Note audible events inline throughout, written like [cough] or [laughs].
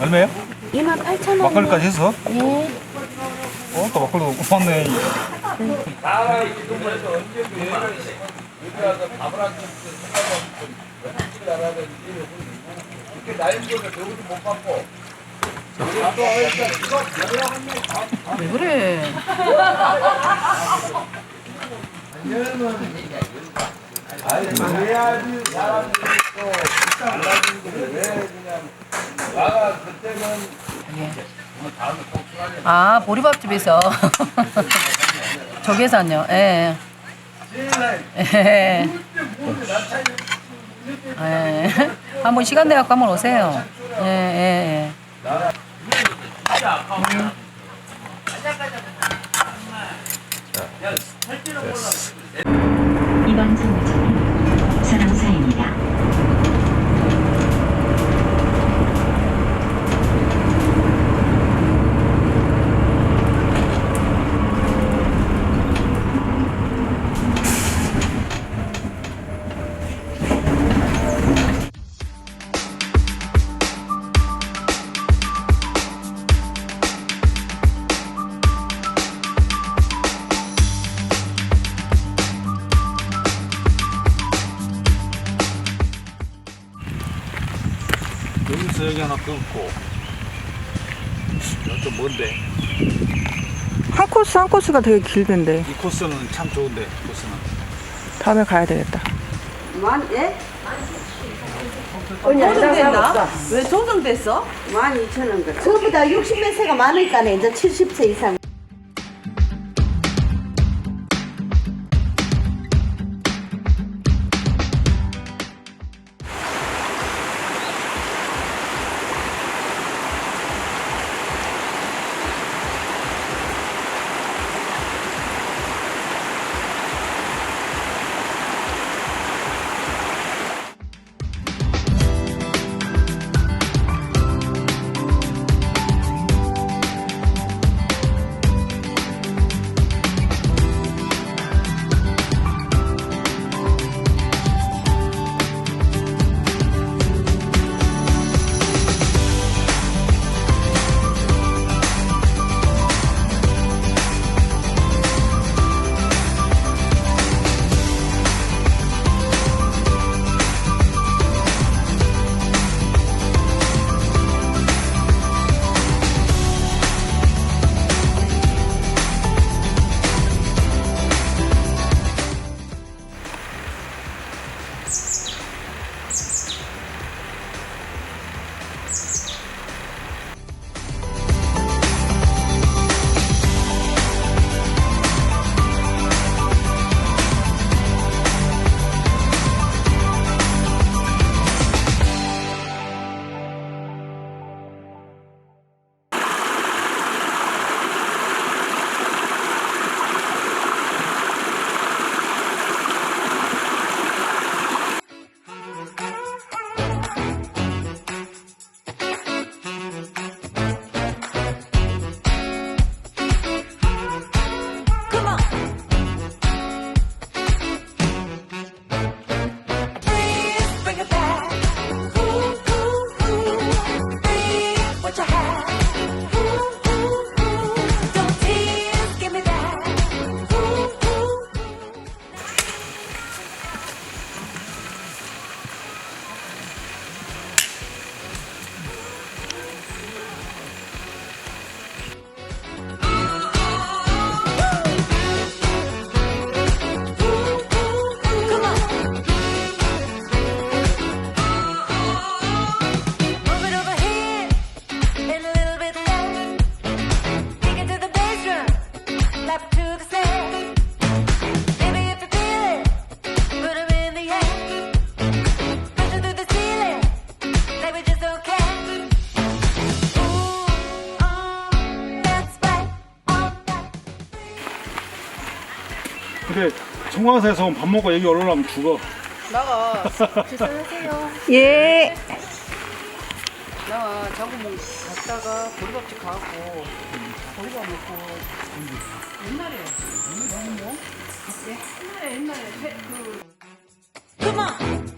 얼마예요? 28,000원. 막걸리까지 해서? 예. 어, 또 막걸리 고맙네. 왜 그래? 아 보리밥집에서 [laughs] 저계산요. 예. 예. 예. 한번 시간 내 갖고 한번 오세요. 예, 예, 예. 이번 정류장은 여기서 여기 하나 끊고. 좀 뭔데? 한 코스 한 코스가 되게 길던데 이 코스는 참 좋은데, 코스는. 다음에 가야 되겠다. 조정됐나? 왜 조정됐어? 12,000원 거. 저보다 60몇 세가 많으니까 이제 70세 이상. 청광사에서 밥 먹고 여기 올라오면 죽어. 나가. [laughs] 계산하세요. 예. 나가 자고 뭐 갔다가 보리밥집 가고 보리밥 먹고 옛날에 너무 뭐 옛날에 옛날에 회- 그 Come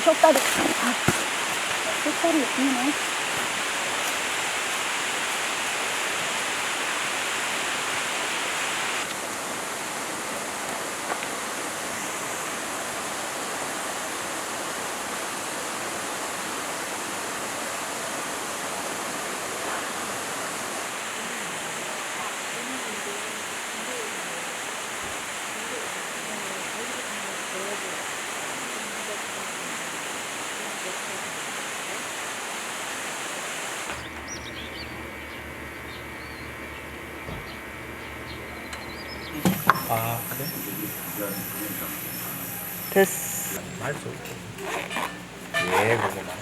쇼다리. 아, 쇼다리 예쁘네. 됐어. 말도. 예, 그거 막.